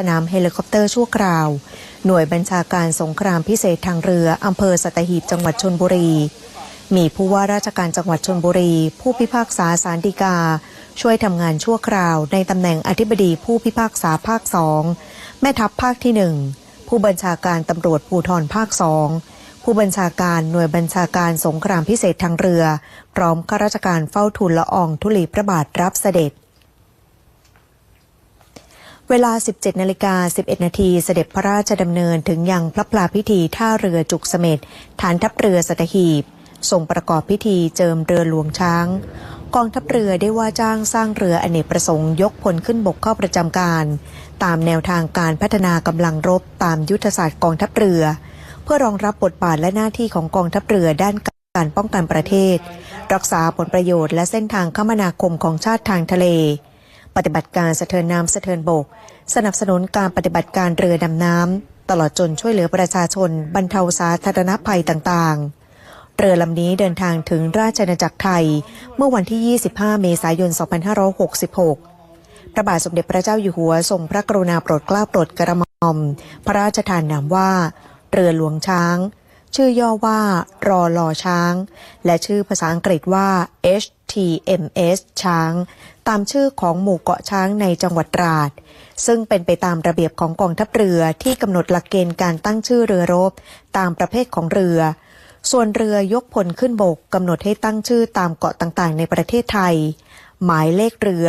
สนามเฮลิคอปเตอร์ชั่วคราว หน่วยบัญชาการสงครามพิเศษทางเรือ อำเภอสัตหีบจังหวัดชนบุรี มีผู้ว่าราชการจังหวัดชนบุรี ผู้พิพากษาสารดีกา ช่วยทำงานชั่วคราว ในตำแหน่งอธิบดีผู้พิพากษาภาคสองแม่ทัพภาคที่หนึ่งผู้บัญชาการตำรวจภูธรภาคสองผู้บัญชาการหน่วยบัญชาการสงครามพิเศษทางเรือ พร้อมข้าราชการเฝ้าทูลละอองธุลีพระบาทรับเสด็จ เวลา 17 นาฬิกา 11 นาทีเสด็จพระราชดำเนินถึงยังพระพลาพิธีท่าเรือจุกเสม็ดฐานทัพเรือสัตหีบส่งประกอบพิธีเจิมเรือหลวงช้าง กองทัพเรือได้ว่าจ้างสร้างเรืออเนกประสงค์ยกพลขึ้นบกเข้าประจำการ ตามแนวทางการพัฒนากำลังรบตามยุทธศาสตร์กองทัพเรือ เพื่อรองรับบทบาทและหน้าที่ของกองทัพเรือด้านการป้องกันประเทศ รักษาผลประโยชน์และเส้นทางคมนาคมของชาติทางทะเล ปฏิบัติการสะเทินน้ำสะเทินบก สนับสนุนการปฏิบัติการเรือดำน้ำตลอดจนช่วยเหลือประชาชน บรรเทาสาธารณภัยต่างๆ เรือลำนี้เดินทางถึงราชอาณาจักรไทย เมื่อวันที่ 25 เมษายน 2566 พระบาทสมเด็จพระเจ้าอยู่หัวทรงพระกรุณาโปรดเกล้าโปรดกระหม่อม พระราชทานนามว่า เรือหลวงช้าง ชื่อย่อว่ารอลอช้าง และชื่อภาษาอังกฤษว่า H TMS ช้าง ตามชื่อของหมู่เกาะช้างในจังหวัดตราด ซึ่งเป็นไปตามระเบียบของกองทัพเรือที่กำหนดหลักเกณฑ์การตั้งชื่อเรือรบ ตามประเภทของเรือ ส่วนเรือยกพลขึ้นบกกำหนดให้ตั้งชื่อตามเกาะต่างๆ ในประเทศไทย หมายเลขเรือ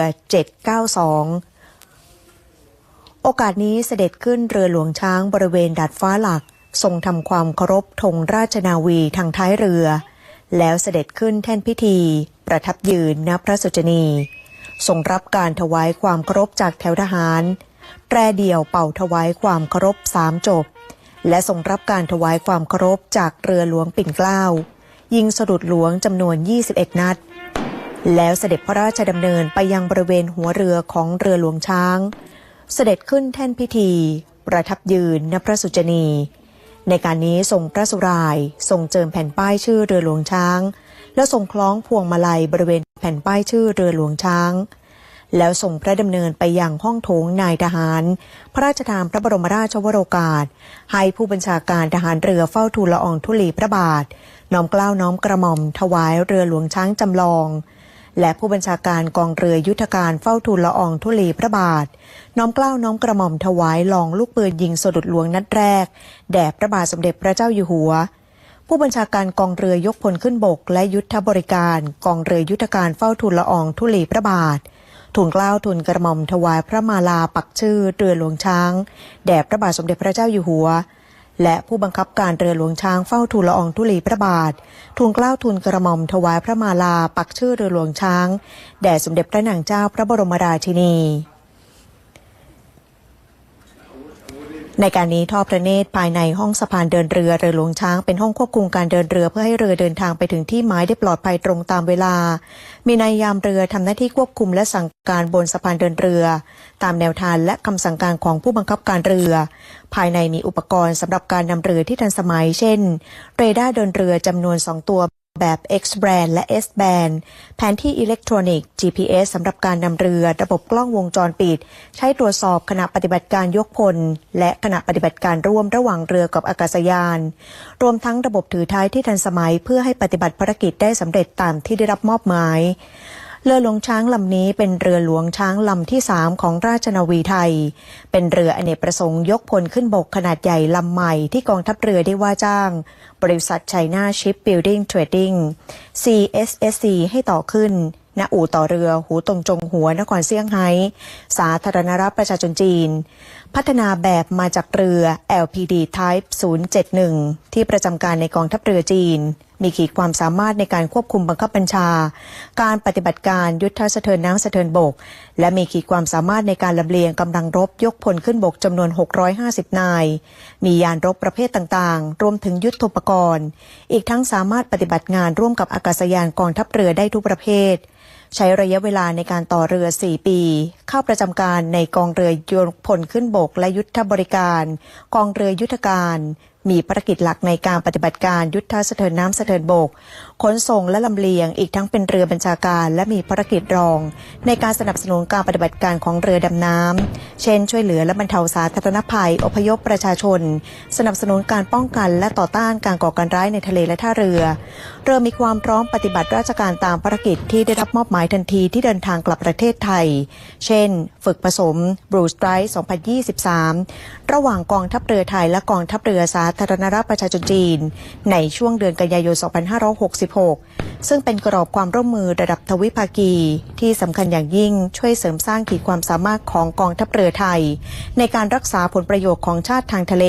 792โอกาสนี้เสด็จขึ้นเรือหลวงช้างบริเวณดาดฟ้าหลัก ทรงทำความเคารพธงราชนาวีทางท้ายเรือ แล้วเสด็จขึ้นแท่นพิธี ประทับยืนณพระสุจนีทรงรับการถวายความเคารพจากแถวทหาร แตรเดี่ยวเป่าถวายความเคารพสามจบ และทรงรับการถวายความเคารพจากเรือหลวงปิ่นเกล้า ยิงสะดุดหลวงจำนวน 21 นัด แล้วเสด็จพระราชดำเนินไปยังบริเวณหัวเรือของเรือหลวงช้าง เสด็จขึ้นแท่นพิธี ประทับยืนณพระสุจนี ในการนี้ทรงพระสุราย ทรงเจิมแผ่นป้ายชื่อเรือหลวงช้าง แล้วทรงคล้องพวงมาลัยบริเวณแผ่นป้ายชื่อเรือหลวงช้าง แล้วส่งพระดำเนินไปยังห้องโถงนายทหาร พระราชทานพระบรมราชวโรกาส ให้ผู้บัญชาการทหารเรือเฝ้าทูลละอองธุลีพระบาท น้อมเกล้าน้อมกระหม่อมถวายเรือหลวงช้างจำลองและผู้บัญชาการกองเรือยุทธการเฝ้าทูลละอองธุลีพระบาท น้อมเกล้าน้อมกระหม่อมถวายลองลูกปืนยิงสดุดหลวงนัดแรก แด่พระบาทสมเด็จพระเจ้าอยู่หัว ผู้บัญชาการกองเรือยกพลขึ้นบก และยุทธบริการกองเรือยุทธการเฝ้าทูลละอองธุลีพระบาททูลเกล้าทูลกระหม่อมถวายพระมาลาปักชื่อเรือหลวงช้างแด่พระบาทสมเด็จพระเจ้าอยู่หัว และผู้บังคับการเรือหลวงช้างเฝ้าทูลละอองธุลีพระบาททูลเกล้าทูลกระหม่อมถวายพระมาลาปักชื่อเรือหลวงช้างแด่สมเด็จพระนางเจ้าพระบรมราชินี ในการนี้ท่อพระเนตรภายในห้องสะพานเดินเรือเรือหลวงช้างเป็นห้องควบคุมการเดินเรือเพื่อให้เรือเดินทางไปถึงที่หมายได้ปลอดภัยตรงตามเวลา มีนายยามเรือทำหน้าที่ควบคุมและสั่งการบนสะพานเดินเรือ ตามแนวทางและคำสั่งการของผู้บังคับการเรือ ภายในมีอุปกรณ์สำหรับการนำเรือที่ทันสมัย เช่น เรดาร์เดินเรือจำนวน2ตัว แบบ X band และ S band แผนที่อิเล็กทรอนิกส์ GPS สำหรับการนำเรือ ระบบกล้องวงจรปิด ใช้ตรวจสอบขณะปฏิบัติการยกพล และขณะปฏิบัติการร่วมระหว่างเรือกับอากาศยาน รวมทั้งระบบถือท้ายที่ทันสมัยเพื่อให้ปฏิบัติภารกิจได้สำเร็จตามที่ได้รับมอบหมาย เรือหลวงช้างลำนี้เป็นเรือหลวงช้างลำที่3ของราชนาวีไทย เป็นเรืออเนกประสงค์ยกพลขึ้นบกขนาดใหญ่ลำใหม่ที่กองทัพเรือได้ว่าจ้าง บริษัท China Shipbuilding Trading CSSC ให้ต่อขึ้นณอู่ต่อเรือหูตรงจงหัวนครเซี่ยงไฮ้สาธารณรัฐประชาชนจีน พัฒนาแบบมาจากเรือ LPD Type 071 ที่ประจำการในกองทัพเรือจีน มีขีดความสามารถในการควบคุมบังคับบัญชา การปฏิบัติการยุทธสะเทินน้ำสะเทินบก และมีขีดความสามารถในการลำเลียงกำลังรบยกพลขึ้นบกจำนวน 650 นาย มียานรบประเภทต่างๆ รวมถึงยุทธปกรณ์ อีกทั้งสามารถปฏิบัติงานร่วมกับอากาศยานกองทัพเรือได้ทุกประเภท ใช้ระยะเวลาในการต่อเรือ 4 ปี เข้าประจำการในกองเรือยกพลขึ้นบกและยุทธบริการ กองเรือยุทธการ มีภารกิจหลักในการปฏิบัติการยุทธสะเทินน้ำสะเทินบก ขนส่งและลำเลียง อีกทั้งเป็นเรือบัญชาการ และมีภารกิจรอง ในการสนับสนุนการปฏิบัติการของเรือดำน้ำ เช่น ช่วยเหลือและบรรเทาสาธารณภัย อพยพประชาชน สนับสนุนการป้องกันและต่อต้านการก่อการร้ายในทะเลและท่าเรือ เรือมีความพร้อมปฏิบัติราชการตามภารกิจที่ได้รับมอบหมายทันทีที่เดินทางกลับประเทศไทย เช่น ฝึกผสมบรูสไตร์2023 ระหว่างกองทัพเรือไทยและกองทัพเรือสาธารณรัฐประชาชนจีน ในช่วงเดือนกันยายน 2560 2566ซึ่งเป็นกรอบความร่วมมือระดับทวิภาคี ที่สำคัญอย่างยิ่งช่วยเสริมสร้างขีดความสามารถของกองทัพเรือไทย ในการรักษาผลประโยชน์ของชาติทางทะเล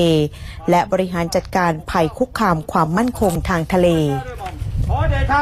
และบริหารจัดการภัยคุกคามความมั่นคงทางทะเลขอเดชะ